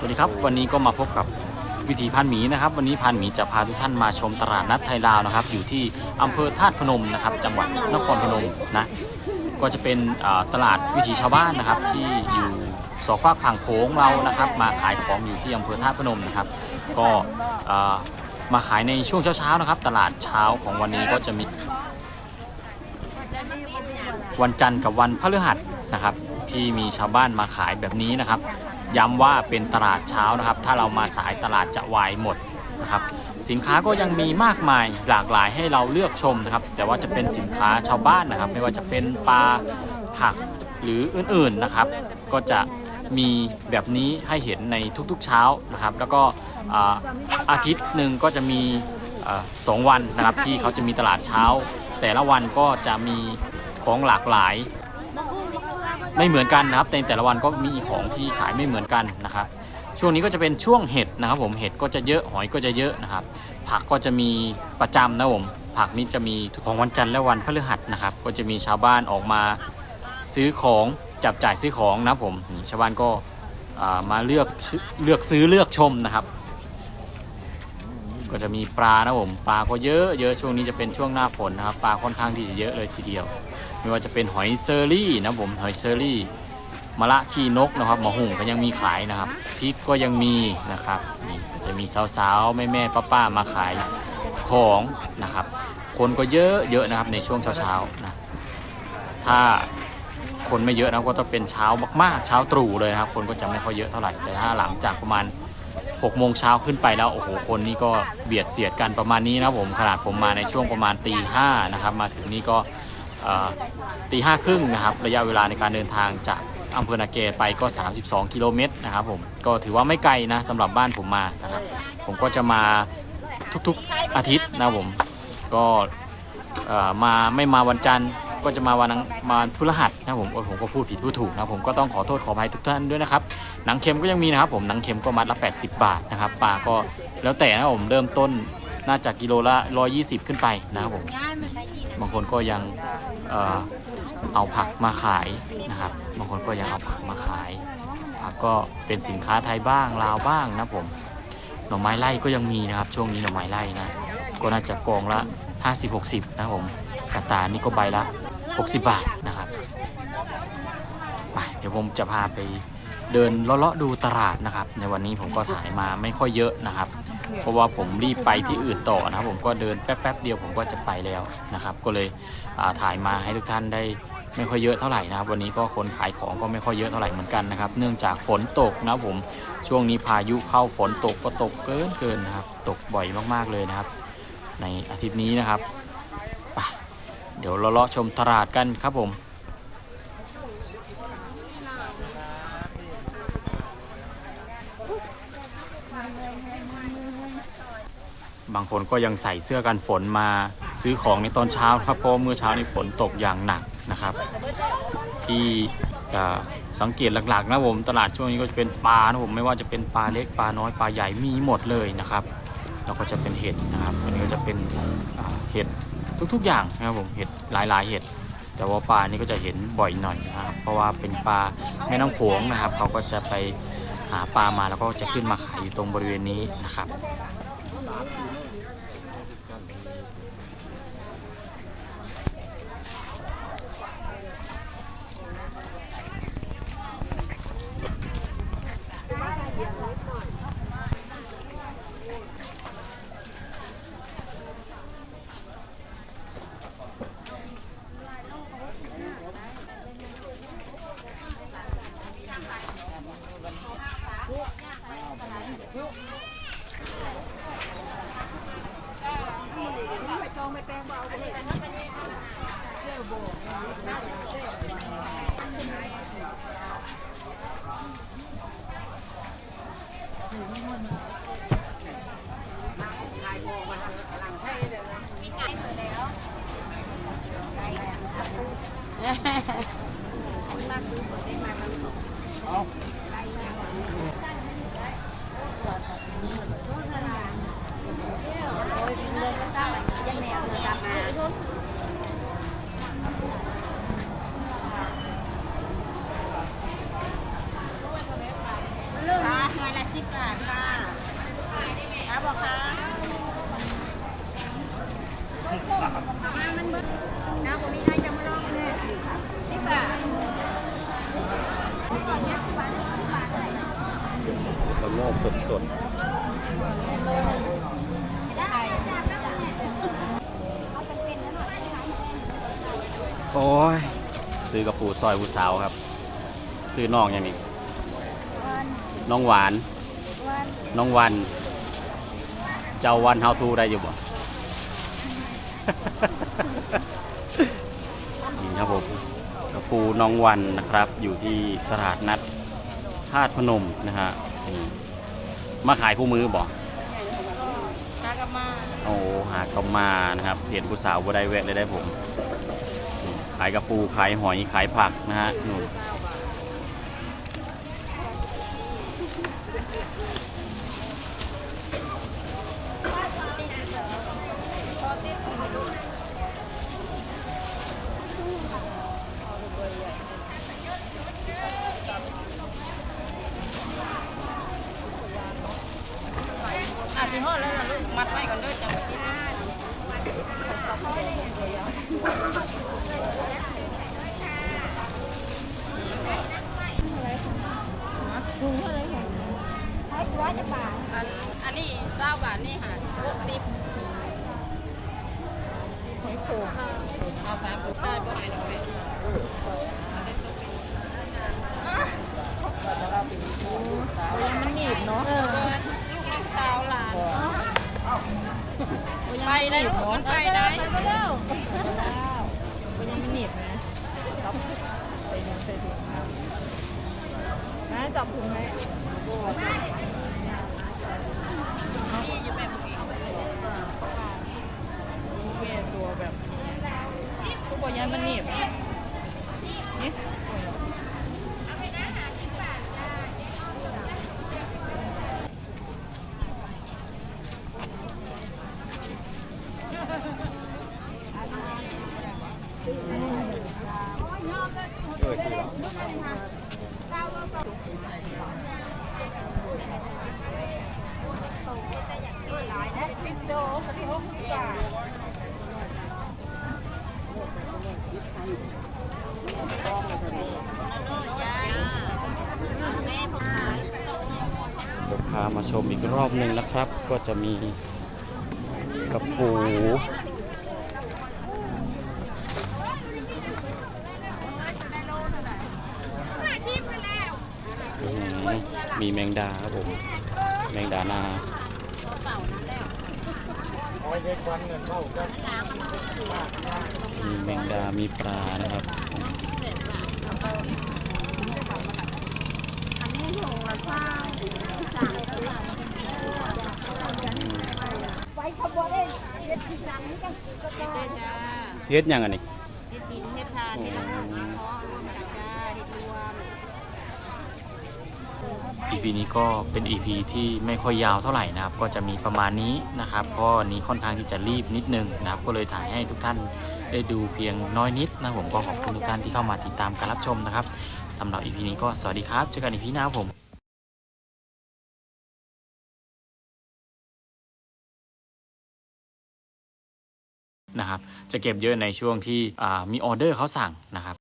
สวัสดีครับ วันนี้ก็มาพบกับวิถีพันหมีนะครับ วันนี้พันหมีจะพาทุกท่านมาชมตลาดนัดไทยลาวนะครับ อยู่ที่อำเภอธาตุพนมนะครับ จังหวัดนครพนมนะก็จะเป็นตลาดวิถีชาวบ้านนะครับ ที่อยู่สองฝากฝั่งโขงเรานะครับ มาขายของอยู่ที่อำเภอธาตุพนมนะครับ ก็มาขายในช่วงเช้าๆนะครับ ตลาดเช้าของวันนี้ก็จะมี วันจันทร์กับวันพฤหัสนะครับ ที่มีชาวบ้านมาขายแบบนี้นะครับ ย้ำว่าเป็นตลาดเช้านะครับ ถ้าเรามาสายตลาดจะวายหมดนะครับ สินค้าก็ยังมีมากมายหลากหลายให้เราเลือกชมนะครับ แต่ว่าจะเป็นสินค้าชาวบ้านนะครับ ไม่ว่าจะเป็นปลาผักหรืออื่นๆนะครับ ก็จะมีแบบนี้ให้เห็นในทุกๆเช้านะครับ แล้วก็อาทิตย์หนึ่งก็จะมีสองวันนะครับที่เขาจะมีตลาดเช้า แต่ละวันก็จะมีของหลากหลาย ไม่เหมือนกันนะครับในแต่ละวันก็มีของที่ขายไม่เหมือนกันนะครับ ช่วงนี้ก็จะเป็นช่วงเห็ดนะครับ ผมเห็ดก็จะเยอะหอยก็จะเยอะนะครับ ผักก็จะมีประจำนะผมผักนี้จะมีของวันจันทร์และวันพฤหัสนะครับ ก็จะมีชาวบ้านออกมาซื้อของจับจ่ายซื้อของนะผมชาวบ้านก็มาเลือกเลือกซื้อเลือกชมนะครับ ก็จะมีปลานะผมปลาก็เยอะเยอะช่วงนี้จะเป็นช่วงหน้าฝนนะครับปลาค่อนข้างที่จะเยอะเลยทีเดียว ไม่ว่าจะเป็นหอยเซอรี่นะผมหอยเซอรี่มะละขี้นกนะครับหมอหุ่งก็ยังมีขายนะครับพริกก็ยังมีนะครับนี่จะมีสาวๆแม่ๆป้าๆมาขายของนะครับ คนก็เยอะเยอะนะครับในช่วงเช้าๆนะถ้าคนไม่เยอะนะก็ต้องเป็นเช้ามากๆ เช้าตรู่เลยนะครับ คนก็จะไม่ค่อยเยอะเท่าไหร่แต่ถ้าหลังจากประมาณ 6โมงเช้าขึ้นไปแล้วโอ้โหคนนี่ก็เบียดเสียดกันประมาณนี้นะผมขนาดผมมาในช่วงประมาณตีห้านะครับมาถึงนี่ก็ตีห้าครึ่งนะครับระยะเวลาในการเดินทางจากอำเภอนาเกไปก็ 32 กิโลเมตรนะครับผมก็ถือว่าไม่ไกลนะสำหรับบ้านผมมานะครับผมก็จะมาทุกๆอาทิตย์นะผมก็มาไม่มาวันจันทร์ ก็จะมาวันอังมาพฤหัสนะผมโอ้ยผมก็พูดผิดพูดถูกนะผมก็ต้องขอโทษขออภัยทุกท่านด้วยนะครับหนังเค็มก็ยังมีนะครับผมหนังเค็มก็มัดละ 80 บาทนะครับปลาก็แล้วแต่นะผมเริ่มต้นน่าจะกิโลละ 120 ขึ้นไปนะครับผมบางคนก็ยังเอ่อเอาผักมาขายนะครับบางคนก็ยังเอาผักมาขายผักก็เป็นสินค้าไทยบ้างลาวบ้างนะผมหน่อไม้ไล่ก็ยังมีนะครับช่วงนี้หน่อไม้ไล่นะก็น่าจะกองละ 50-60 นะครับผมกระตานี่ก็ใบละ 60 บาทนะครับไปเดี๋ยวผมจะพาไปเดินเลาะๆดูตลาดนะครับ ในวันนี้ผมก็ถ่ายมาไม่ค่อยเยอะนะครับ เพราะว่าผมรีบไปที่อื่นต่อนะครับ ผมก็เดินแป๊บๆเดียวผมก็จะไปแล้วนะครับ ก็เลยถ่ายมาให้ทุกท่านได้ไม่ค่อยเยอะเท่าไหร่นะครับ วันนี้ก็คนขายของก็ไม่ค่อยเยอะเท่าไหร่เหมือนกันนะครับ เนื่องจากฝนตกนะผมช่วงนี้พายุเข้าฝนตกก็ตกเกินเกินนะครับ ตกบ่อยมากๆเลยนะครับ ในอาทิตย์นี้นะครับ เดี๋ยวเราเลาะชมตลาดกันครับผม บางคนก็ยังใส่เสื้อกันฝนมาซื้อของในตอนเช้าครับเพราะเมื่อเช้านี้ฝนตกอย่างหนักนะครับ ที่สังเกตหลักๆนะผมตลาดช่วงนี้ก็จะเป็นปลานะผมไม่ว่าจะเป็นปลาเล็กปลาน้อยปลาใหญ่มีหมดเลยนะครับแล้วก็จะเป็นเห็ดนะครับอันนี้ก็จะเป็นเห็ด ทุกๆ อย่างนะครับผมเห็ดหลายๆเห็ดแต่ว่าปลานี่ก็จะเห็นบ่อยหน่อยนะครับ เพราะว่าเป็นปลาแม่น้ำโขงนะครับ เขาก็จะไปหาปลามาแล้วก็จะขึ้นมาขายอยู่ตรงบริเวณนี้นะครับ เสิบบาทค่ะครับบอกค่ะมามันเบิดน้ำผมมีให้จะมาลองเลยสิบบาทก่อนเนี้ยสิบบาทสิบบาทเท่าไหร่ มะม่วงสด ได้ ๆ โอ้ยซื้อกระปูซอยผู้สาวครับ ซื้อน้องอย่างนี้วันน้องหวานวันน้องวัน เจ้าวันเฮาทูได้อยู่บ่นี่ครับผมกระปูน้องวันนะครับ อยู่ที่ตลาดนัดธาตุพนมนะฮะนี่มาขายคู่มือบ่ตากลับมา โอ้หากก็มานะครับเห็นผู้สาวบ่ได้แวะเลยได้ผม ขายกระปูขายหอยขายผักนะฮะนู่นอติดอาจจะทอดแล้วล่ะลูก มัดไว้ก่อนเด้อจังหวะนี้ ถุงเท่าไรของใช้ร้อยจะบาท อันอันนี้เศร้า บาทนี่หาหกสิบหอยโขงเอาสามสิบได้บ่หายดอกแม่ยังมันหนีบเนาะลูกน้องสาวหลานไปได้ลูกมันไปได้ไปก็เร็วมันยังไม่หนีบนะจับใส่ถุงใส่ถุงนะจับถุงไหม นี่อยู่แบบนี้ เวตัว แบบนี้ทุกคนยังมันหนีบนี่สิบโลที่หกสิบบาท จะพา มาชมอีกรอบหนึ่งนะครับ ก็จะมีกระปูมีแมงดาครับผม แมงดานามีแมงดา มีปลานะครับ เศร้าสามตลาดไปขบวนเองเด็ดที่หลังกันก็ได้เด้จ้าเฮ็ดหยังอันนี้เฮ็ดกินเฮ็ดทานเฮ็ดละมุนมาเพาะจัดจ้าเฮ็ดรวม EP นี้ก็เป็น EP ที่ไม่ค่อยยาวเท่าไหร่นะครับ ก็จะมีประมาณนี้นะครับเพราะวันนี้ค่อนข้างที่จะรีบนิดนึงนะครับ ก็เลยถ่ายให้ทุกท่านได้ดูเพียงน้อยนิดนะผมก็ขอบคุณทุกท่านที่เข้ามาติดตามการรับชมนะครับสำหรับ EP นี้ก็สวัสดีครับเจอกัน EP หน้าครับผม นะครับจะเก็บเยอะในช่วงที่มีออเดอร์เขาสั่งนะครับ